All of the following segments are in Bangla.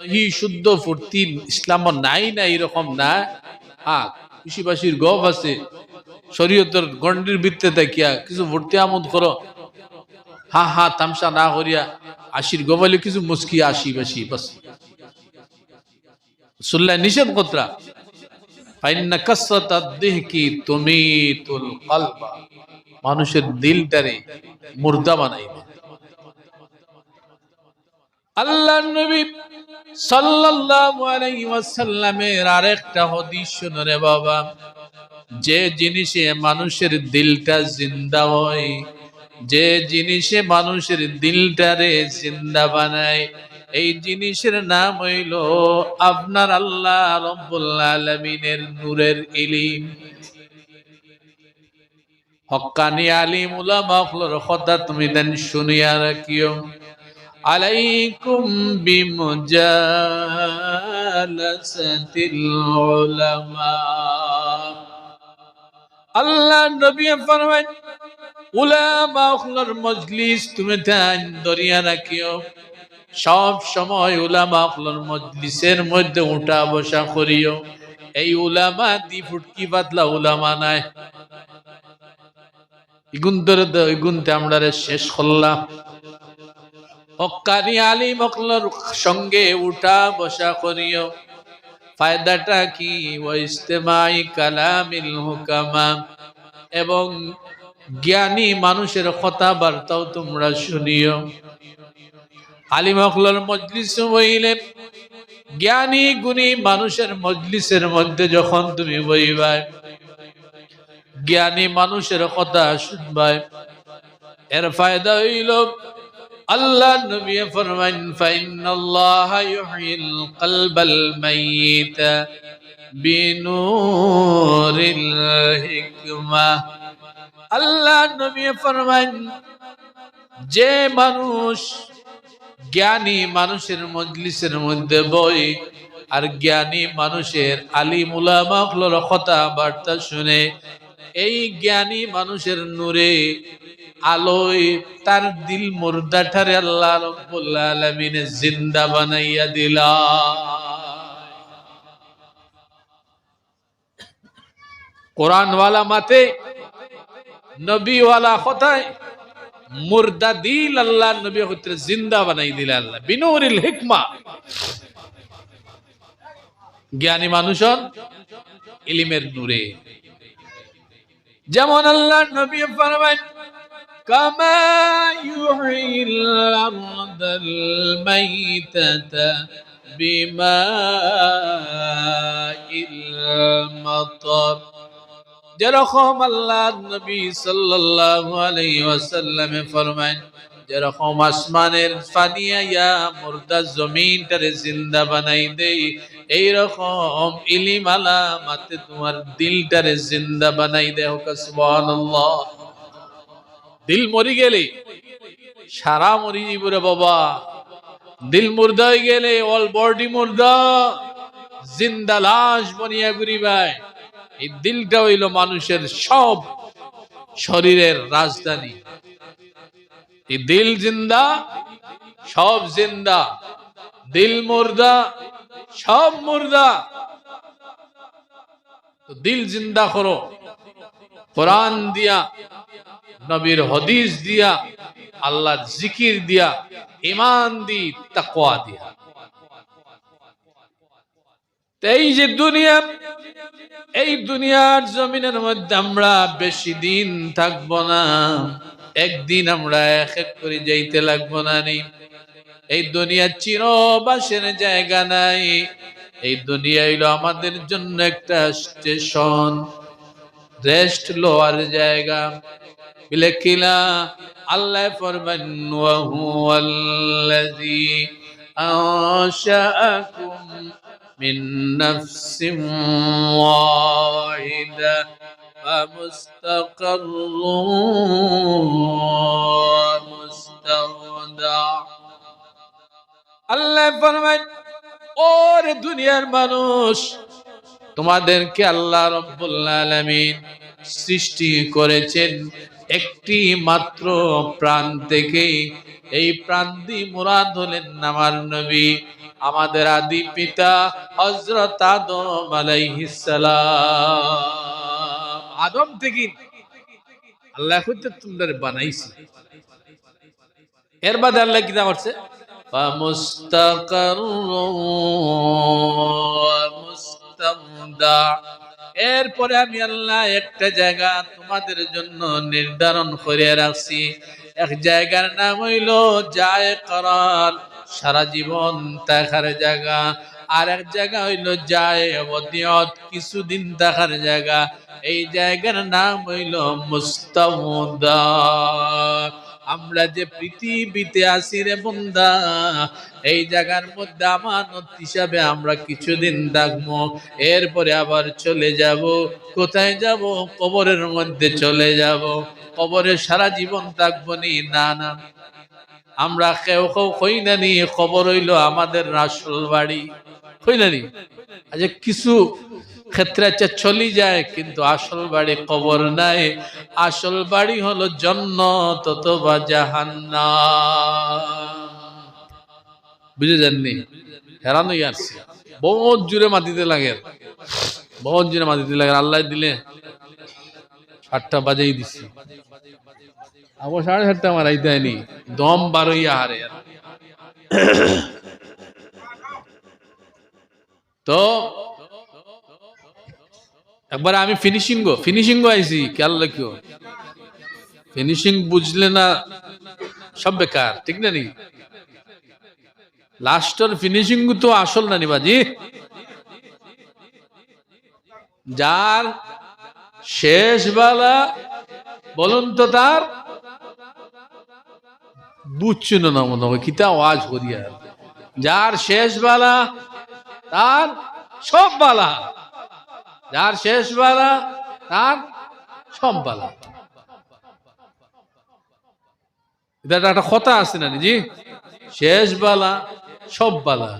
হি শুদ্ধ ফুর্তি ইসলাম নাই না এরকম না। হ্যাঁ কৃষিবাসীর গপ আছে। শরীয়তের গণ্ডির বৃত্তে দেখিয়া কিছু ভর্তি আমোদ করো। হা হা, তামসা না করিয়া আশির গবালে কিছু মুস্কি আসি বাসি বাস। সুল্লাহ নিষেধ কতরা? কলবা। মানুষের দিলটারে মুর্দা বানাই দেয় আল্লাহ নবী সাল্লাল্লাহু আলাইহি ওয়াসাল্লামের আরেকটা হাদিস বাবা। যে জিনিসে মানুষের দিলটা জিন্দা হয়, যে জিনিসে মানুষের দিলটারে জিন্দা বানায়, এই জিনিসের নাম হইল আপনার আল্লাহ রব্বুল আলামিনের নূরের ইলিম। হক্কানি আলিম উলামা হলোর কথা তুমি শুনিয়া রাখিও। عليكم بمجالسة العلماء আল্লাহ নবী ফরমান উলামা হলোর মজলিস তুমি দেন দরিয়া রাখিও সব সময় উলামা হলোর মজলিসের মধ্যে উঠা বসা করিও এই উলামা দি ফুটকি পাতলা উলামা নাই ইগুন ধরে ইগুনতে আমরা শেষ করলাম হক্কানি আলী মকলর সঙ্গে উঠা বসা করিও। ফায়দাটা কি? ওয়াইস্তেমাই কালামিল হুকামা। এবং জ্ঞানী মানুষের কথাবার্তাও তোমরা শুনিও। আলী মকলর মজলিস বইলে জ্ঞানী গুণী মানুষের মজলিসের মধ্যে যখন তুমি বইবাই জ্ঞানী মানুষের কথা শুনবাই এর ফায়দা হইল আল্লাহ নবী ফরমান ফাইনাল্লাহ ইউহিল কলবাল মাইয়িত বিনুরিল হিকমা। আল্লাহ নবী ফরমান যে মানুষ জ্ঞানী মানুষের মজলিসের মধ্যে বই আর জ্ঞানী মানুষের উলামা কথা বার্তা শুনে, এই জ্ঞানী মানুষের নূরে আলোয় তার দিল মুর্দাঠারে আল্লাহ রব্বুল জিন্দা বানাইয়া দিলা। কোরআনওয়ালা মাতে, নবীওয়ালা কথায় মুর্দা দিল আল্লাহ নবী হতে জিন্দা বানাই দিলে আল্লাহ। বিনুরিল হিকমা। জ্ঞানী মানুষ ইলিমের নূরে। যেমন আল্লাহ নবী ফরমান كما يحيي الأرض الميتة بماء المطر যেরকম আল্লাহ নবী সাল্লাল্লাহু আলাইহি ওয়াসাল্লামে ফরমান যেরকম আসমানের ফানিয়া মুর্দা জমিনটারে জিন্দা বানাই দেই এইরকম ইলিম আলামাতে তোমার দিলটারে জিন্দা বানাই দেয় সুবহানাল্লাহ দিল মরি গেলে, সারা মরি জীবরে বাবা। দিল মুর্দা হয়ে গেলে, অল বডি মুর্দা, জিন্দা লাশ বনিয়া ঘুরি ভাই। এই দিলটা হইল মানুষের সব শরীরের রাজধানী। এই দিল জিন্দা, সব জিন্দা। দিল মুর্দা, সব মুর্দা। দিল জিন্দা করো। কোরআন দিয়া নবীর হদিস দিয়া আল্লাহ জিকির দিয়া ইমান দি, তাকওয়া দিয়া। এই যে দুনিয়া, এই দুনিয়ার জমিনের মধ্যে আমরা বেশি দিন থাকব না, একদিন আমরা এক এক করে যাইতে লাগবো না নি এই দুনিয়া চিরবাসের জায়গা নাই, এই দুনিয়া হইল আমাদের জন্য একটা স্টেশন। রেস্ট লোয়ার জায়গা বিলেখিলা আল্লাহ ফরমান ওয়া হুয়াল্লাযী আনশাআকুম মিন নাফসিন ওয়াহিদা فمستقر ومستودع আল্লাহ ফরমান ওরে দুনিয়ার মানুষ তোমাদেরকে আল্লাহ রব্বুল্লামিন সৃষ্টি করেছেন একটি মাত্র প্রাণ থেকেই। এই প্রাণ দি মুরাদ হলেন আমার নবী, আমাদের আদি পিতা হজরত আদম আলাইহিসালাম আদম থেকে আল্লাহ হইতে তোমরা বানাইছি। এর বাদে আল্লাহ কি করছে মুস্তাকার এরপরে আমি আল্লাহ একটা জায়গা তোমাদের জন্য নির্ধারণ করে রাখছি। এক জায়গার নাম হইল যায় করার সারা জীবন দেখার জায়গা। আর এক জায়গা হইল যায় অবদিয়ত, কিছুদিন দেখার জায়গা। এই জায়গার নাম হইল মুস্তামুদা আমরা যে পৃথিবীতে আসি রে বন্দা এই জায়গার মধ্যে আমানত হিসাবে আমরা কিছুদিন থাকব। এরপরে আবার চলে যাব, কোথায় যাব? কবরের মধ্যে চলে যাব। কবরে সারা জীবন থাকব নি? না না। আমরা কেউ কেউ কই না নি? খবর হইল আমাদের রাসুল বাড়ি। কই না নি? আচ্ছা কিছু ক্ষেত্রে আচ্ছা চলি যায়, কিন্তু আসল বাড়ি কবর নাই। আসল বাড়ি হলো জন্ম ততবা জাহান্না বুঝে যাননি? হেরানো আসছে। বহুত জুড়ে মাটিতে লাগে। বহুত জুড়ে মাটিতে লাগে। আল্লাহ দিলে সাতটা বাজেই দিছি। আবার সাড়ে সাতটা মারাই দেয়নি। দম বারোইয়া হারে তো একবার আমি ফিনিশিং গো ফিনিশিং গো আইছি খেয়াল রাখিও ফিনিশিং বুঝলে না সব বেকার, ঠিক না নি? লাস্টের ফিনিশিং তো আসল না নি বাজি। যার শেষ বেলা, বলুন তো তার, বুঝছ না মনে হয় কিতা আওয়াজ করিয়া যার শেষ বেলা, তার সব বালা। যার শেষ বেলা, তার সব বেলা। এটা একটা কথা আছে না জি? শেষ বেলা, সব বেলা।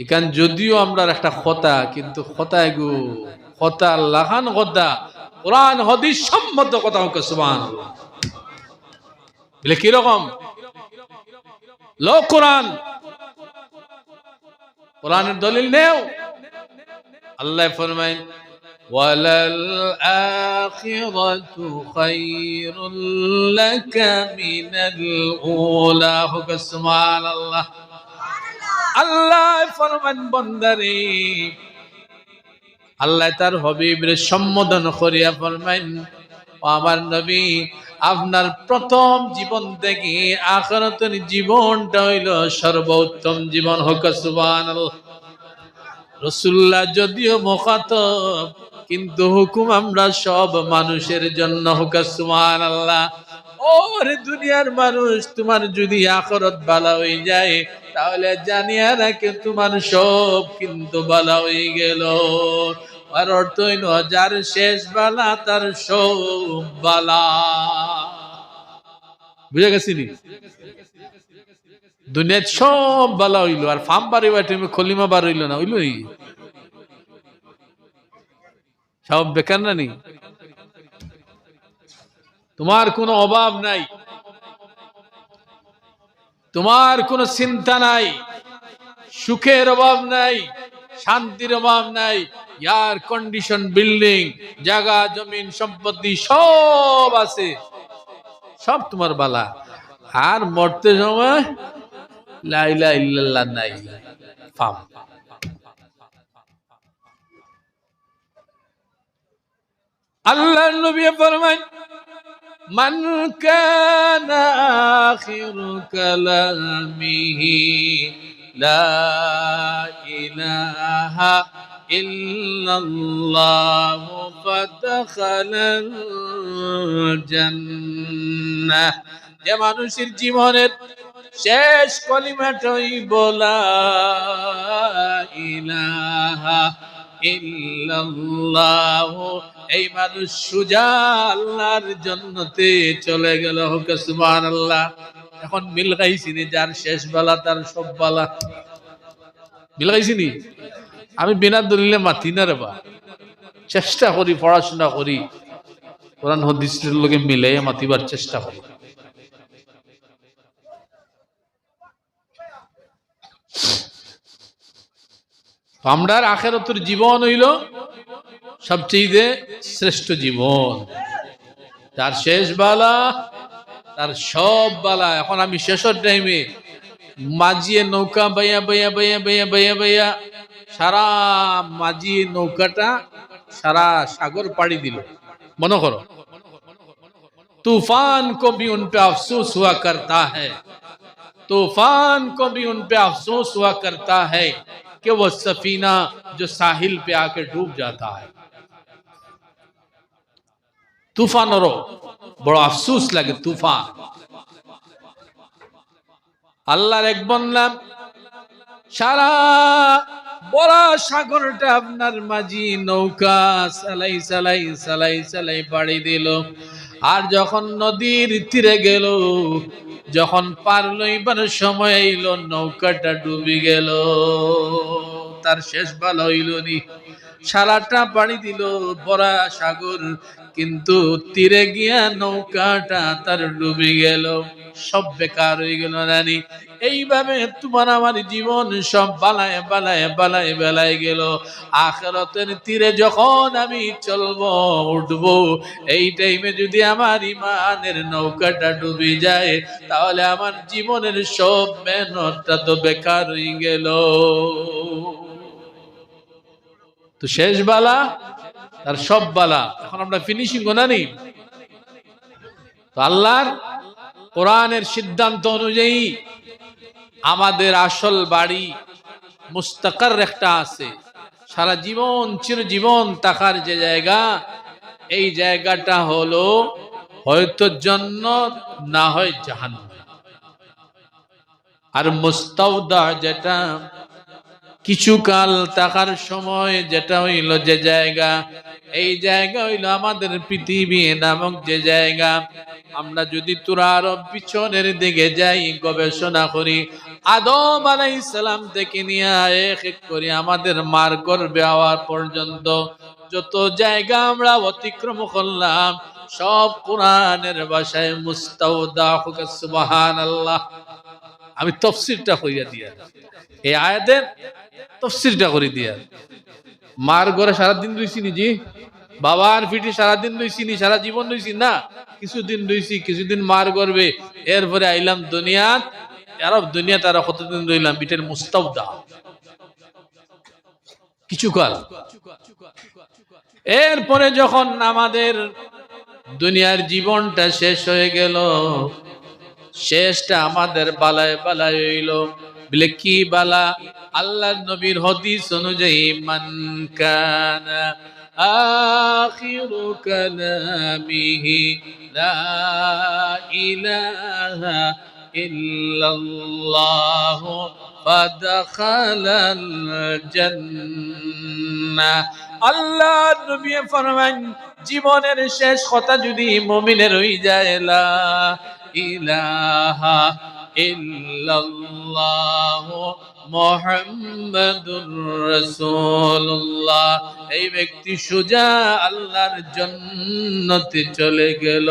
এখান যদিও আমরা একটা কথা, কিন্তু কথা এগু কথা লাহান কথা কোরআন, হদিস সম্মত কথা হোক সুবান বলে কীরকম লো কোরআন। কোরআনের দলিল নেও। আল্লাহ ফরমাইন وللآخرة خير لك من الأولى হোক সুবহান আল্লাহ আল্লাহ ফরমান বন্দারে আল্লাহ তার হবিবরে সম্বোধন করিয়া ফরমাইন ও আমার নবী আপনার প্রথম জীবন থেকে আখরতের জীবনটা হইল সর্বোত্তম জীবন হোক সুবান রসুল্লাহ যদিও মোখাতব, কিন্তু হুকুম আমরা সব মানুষের জন্য হোক আল্লাহ ওরে দুনিয়ার মানুষ তোমার যদি আখরত বালা হয়ে যায়, তাহলে জানিয়া রাখে তোমার সব কিন্তু বালা হয়ে গেল। আর অর্থ হইল, যার শেষ বালা, তার সব বালা। বুঝে গেছি নি দুনিয়ার সব বালা হইল, আর ফার্ম বাড়ি বাটি খলিমা বার হইল না হইল সব বেকার না নি? তোমার কোনো অভাব নাই। তোমার কোনো চিন্তা নাই। সুখের অভাব নাই, শান্তির অভাব নাই। এয়ার কন্ডিশন বিল্ডিং জায়গা, জমিন, সম্পত্তি সব আছে। সব তোমার বালা। আর মরতে সময় লাইলা ইল্লাল্লাহ নাই। ফাম। আল্লাহ নবী ফরমান মান কানা আখিরু কালামিহি, লা ইলাহা ইল্লাল্লাহ ফাদখালাল জান্নাহ। যে মানুষের জীবনের শেষ কলিমাটাই বলা ইলাহা ইল্লাল্লাহ। এই মানুষ সুজা আল্লাহর জন্নতে চলে গেল, হোক সুবহানাল্লাহ। এখন মিল গাইছিনি যার শেষ বেলা, তার সব বেলা। মিল গাইছিনি আমি বিনা দলিলে মাতি না রে বা। চেষ্টা করি, পড়াশোনা করি। কোরআন, হদিসের লোকে মিলে মাতিবার চেষ্টা করি। তো আমরা আখেরাতের জীবন হইল সবচেয়ে শ্রেষ্ঠ জীবন। তার শেষ বালা, তার সব বালা। এখন আমি শেষের টাইমে মাঝিয়ে নৌকা বাইয়া বাইয়া বাইয়া বাইয়া বাইয়া বাইয়া সারা মাঝিয়ে নৌকাটা সারা সাগর পাড়ি দিল। মনে করো, তুফান কবি উনপে উন আফসোস হুয়া করতা হ্যাঁ তুফান কবি উনপে উন পে আফসোস হুয়া করতা হ্যাঁ कि वो सफीना जो साहिल पे आके डूब जाता है তুফানেরও বড় আফসুস লাগে তুফান আল্লাহর এক বললাম সারা বড় সাগরটা আপনার মাঝি নৌকা সালাই সালাই সালাই সালাই পাড়ি দিল আর যখন নদীর তীরে গেল যখন পার লইবার সময় এলো, নৌকাটা ডুবি গেল। তার শেষ ভালো হইল নি। সারাটা পাড়ি দিল বড়া সাগর, কিন্তু তীরে গিয়া নৌকাটা তার ডুবে গেল। সব বেকার হয়ে গেল নানি। এইভাবে তোমার আমার জীবন সব বালায় বালায় বালায় বেলায় গেল। আখেরতের তীরে যখন আমি চলবো, উঠবো, এই টাইমে যদি আমার ইমানের নৌকাটা ডুবে যায়, তাহলে আমার জীবনের সব মেহনতটা তো বেকার হয়ে গেল। তো শেষ বালা, তার সব বালা। এখন আমরা ফিনিশিং গোনানি তো আল্লাহর কোরআনের সিদ্ধান্ত অনুযায়ী আমাদের আসল বাড়ি মুস্তাকার একটা আছে। সারা জীবন, চিরজীবন তাকার যে জায়গা, এই জায়গাটা হলো হয়তো জন্নত, না হয় জাহান আর মুস্তাউদা যেটা, কিছুকাল থাকার সময় যেটা হইল যে জায়গা এই জায়গা হইল আমাদের পৃথিবী নামক যে জায়গা। আমরা যদি তোরা আরও পিছনের দিকে যাই, গবেষণা করি, আদম আলাই সালাম থেকে নিয়ে এক এক করে আমাদের মার গর্বে হওয়ার পর্যন্ত যত জায়গা আমরা অতিক্রম করলাম, সব কোরআনের ভাষায় মুস্তাউদা সুবাহান আল্লাহ আমি তফসিরটা করিয়া দিয়া এই আয়াতের তফসিরটা করে দিয়া মার ঘরে সারাদিন রইছি জি বাবার পিঠে সারাদিন রইছি নি, সারা জীবন রইছি না। কিছুদিন রইছি, কিছুদিন মার গর্বে। এরপরে আইলাম দুনিয়া আরব দুনিয়া তারা কতদিন রইলাম? পিঠের মুস্তাবদা কিছু কাল এরপরে যখন আমাদের দুনিয়ার জীবনটা শেষ হয়ে গেল, শেষটা আমাদের বালায় বালায় হইল। বলে কি বালা? আল্লাহ নবীর হদিস অনুযায়ী, মান কানা আখিরু কালামিহি, লা ইলাহা ইল্লাল্লাহ, ফাদখালাল জান্নাহ। আল্লাহ নবী ফরমান জীবনের শেষ কথা যদি মুমিনের হই যায়, লা ইলাহা ইল্লাল্লাহ মোহাম্মদুর রাসূলুল্লাহ। এই ব্যক্তি সোজা আল্লাহর জন্নতে চলে গেল।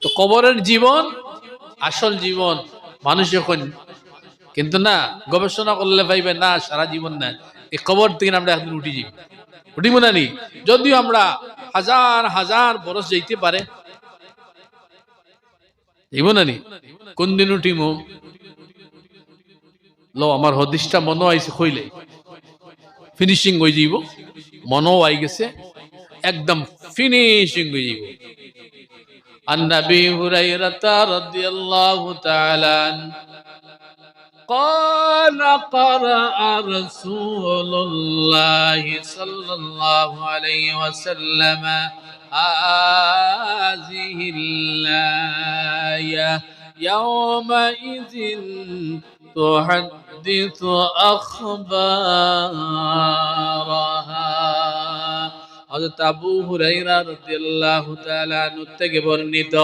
তো কবরের জীবন আসল জীবন, মানুষ যখন, কিন্তু না, গবেষণা করলে পাইবে না, সারা জীবন না। এই কবর থেকে আমরা একদিন উঠি যাই। উঠিব না নি? যদিও আমরা হাজার হাজার বরস যাইতে পারে যাইব না নি কোন দিন উঠিম লো আমার হদিসটা মনো আইছে কইলে ফিনিশিং হয়ে যাইব মনও আই গেছে একদম ফিনিশিং হয়ে যাইব عن ابي هريره رضي الله تعالى عنه قال قرأ رسول الله صلى الله عليه وسلم هذه الآية يومئذ تحدث أخبارها হযরত আবু হুরাইরা রাদিয়াল্লাহু তাআলা আনহু থেকে বর্ণিত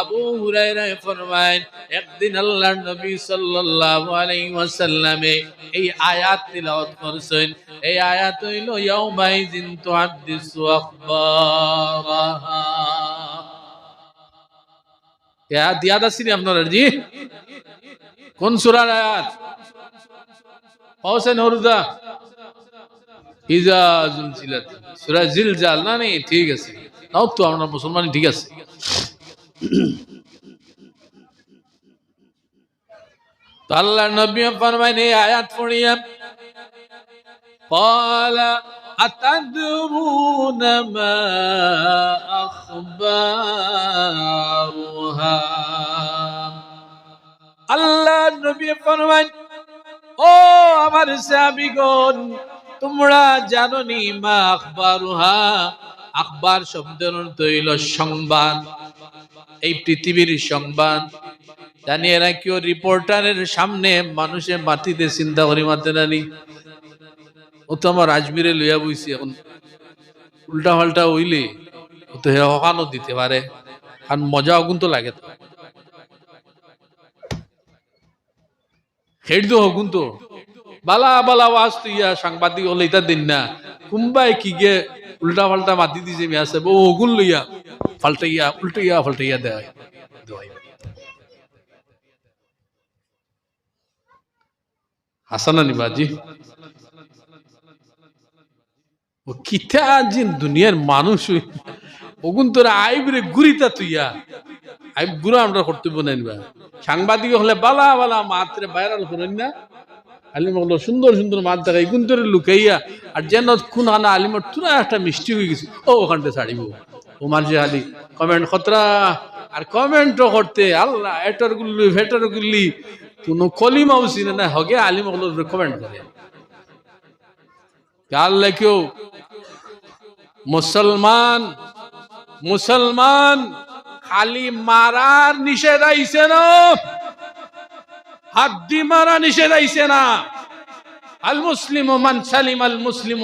আবু হুরাইরা ফরমায় একদিন আল্লাহর নবী সাল্লাল্লাহু আলাইহি ওয়াসাল্লামে এই আয়াত তিলাওয়াত করছেন এই আয়াত হইল ইয়াউমাইযিন তুহাদ্দিসু আখবারাহা ইয়া দিয়াদ আসিনি আপনারা জি কোন সুরার আয়াত হোসেন হরুদা ইজা জুলজিলাত সূরা জিলজাল না নেই ঠিক আছে তাও তো আমরা মুসলমান ঠিক আছে তো আল্লাহ নবী ফরমাইন এই আয়াত পড়িয়া قال أتدرون ما أخبارها আল্লাহ নবী ফরমাইন ও আমার সাহাবীগণ তোমরা জানো নি মা আখবারুহা আখবার শব্দের অর্থ হইল সংবাদ এই পৃথিবীর সংবাদ জানি এরা কেউ রিপোর্টারের সামনে মানুষের মাটিতে চিন্তা করি মাতে নানি ও তো আমার আজমিরে লইয়া বইছি এখন। উল্টা পাল্টা হইলে ও তো হকানো দিতে পারে। আর মজা অগুন তো লাগে তো। হেড তো হগুন তো। বালা বালা ওয়াজ তো ইয়া সাংবাদিক হলে এটা দিন না। কুম্বাই কি গে উল্টা পাল্টা মাতি দিছে মিয়া সাহেব। ও হগুন লইয়া পাল্টাইয়া উল্টাইয়া পাল্টাইয়া দেয়। দেয়। হাসানা নিবাজি ও কিতা জিন দুনিয়ার মানুষ। ওগুন তোরা আইবরে গুরিতা তুইয়া। আইব গুরু আমরা কর্তব্য নাই সাংবাদিক হলে বালা বালা মাত্রে ভাইরাল করেন না। আলিম হলো সুন্দর সুন্দর মাত দেখা, এগুন তোরে লুকাইয়া, আর যেন কোন আনা আলিমর তুরা একটা মিষ্টি হয়ে গেছে, ও ওখানটা ছাড়িব। ও মার্জি আলি কমেন্ট খতরা, আর কমেন্টও করতে, আল্লাহ, এটার গুল্লি, ভেটার গুল্লি, কোনো কলিমাও চিনে না, হগে আলিম হলো কমেন্ট করে। আল্লাহ লেখো মুসলমান মুসলমান, খালি মারার নিষেধ আইছে না? হাড্ডি মারা নিষেধ আইছে না? আল মুসলিম মান সালিম আল মুসলিম